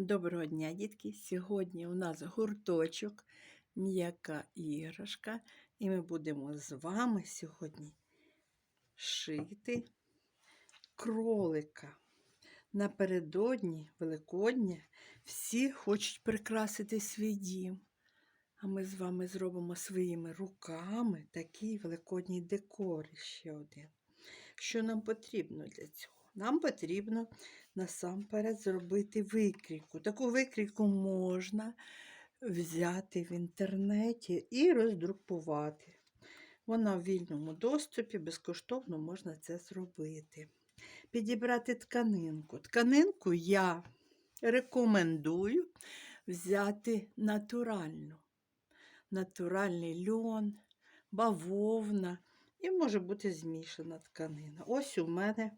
Доброго дня, дітки! Сьогодні у нас гурточок, м'яка іграшка, і ми будемо з вами сьогодні шити кролика. Напередодні Великодня всі хочуть прикрасити свій дім. А ми з вами зробимо своїми руками такий великодній декор ще один. Що нам потрібно для цього? Нам потрібно насамперед зробити викрійку. Таку викрійку можна взяти в інтернеті і роздрукувати. Вона в вільному доступі, безкоштовно можна це зробити. Підібрати тканинку. Тканинку я рекомендую взяти натуральну. Натуральний льон, бавовна і може бути змішана тканина. Ось у мене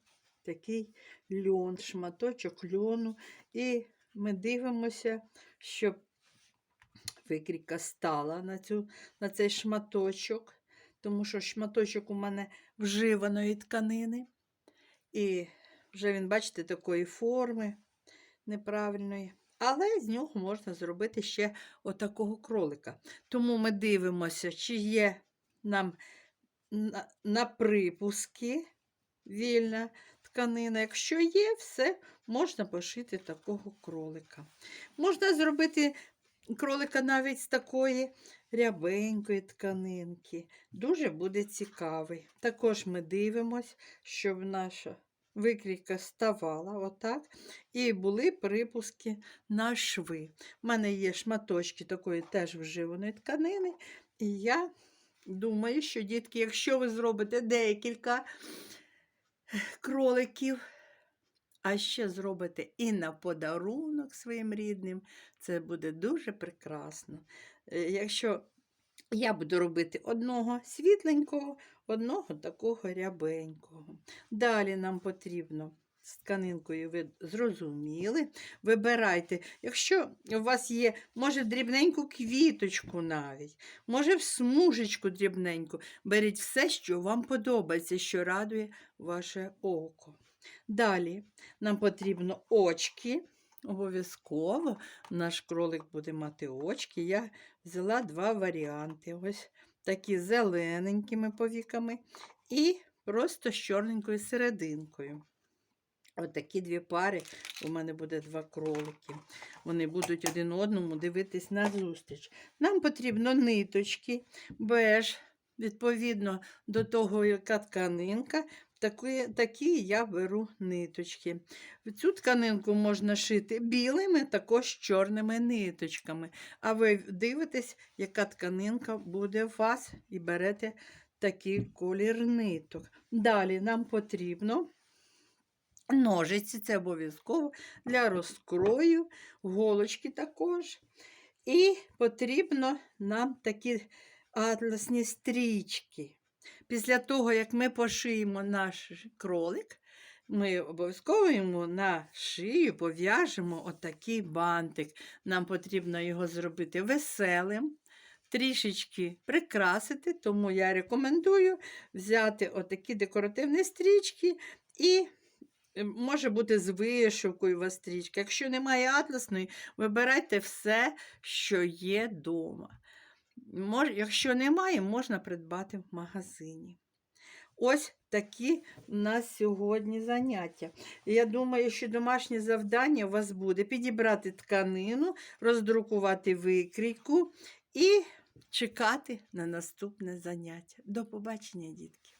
такий льон, шматочок льону. І ми дивимося, щоб викрійка стала на, цю, на цей шматочок, тому що шматочок у мене вживаної тканини. І вже він, бачите, такої форми неправильної. Але з нього можна зробити ще отакого кролика. Тому ми дивимося, чи є нам на, на припуски вільна тканина. Якщо є, все, можна пошити такого кролика. Можна зробити кролика навіть з такої рябенької тканинки. Дуже буде цікавий. Також ми дивимося, щоб наша викрійка ставала отак. І були припуски на шви. У мене є шматочки такої теж вживаної тканини. І я думаю, що, дітки, якщо ви зробите декілька кроликів, а ще зробите і на подарунок своїм рідним, це буде дуже прекрасно. Е, Якщо я буду робити одного світленького, одного такого рябенького. Далі нам потрібно з тканинкою ви зрозуміли. Вибирайте, якщо у вас є, може, дрібненьку квіточку навіть, може, в смужечку дрібненьку, беріть все, що вам подобається, що радує ваше око. Далі нам потрібно очки. Обов'язково наш кролик буде мати очки. Я взяла два варіанти. Ось такі зелененькими повіками і просто з чорненькою серединкою. От такі дві пари. У мене буде два кролики. Вони будуть один одному дивитись на зустріч. Нам потрібно ниточки, беж, відповідно до того, яка тканинка. Такі, такі я беру ниточки. Цю тканинку можна шити білими, також чорними ниточками. А ви дивитесь, яка тканинка буде у вас, і берете такий колір ниток. Далі нам потрібно. Ножиці це обов'язково для розкрою, голочки також. І потрібно нам такі атласні стрічки. Після того, як ми пошиємо наш кролик, ми обов'язково йому на шию пов'яжемо отакий бантик. Нам потрібно його зробити веселим, трішечки прикрасити, тому я рекомендую взяти отакі декоративні стрічки і Може бути з вишивкою у вас стрічка. Якщо немає атласної, вибирайте все, що є вдома. Мож, якщо немає, можна придбати в магазині. Ось такі у нас сьогодні заняття. Я думаю, що домашнє завдання у вас буде підібрати тканину, роздрукувати викрійку і чекати на наступне заняття. До побачення, дітки!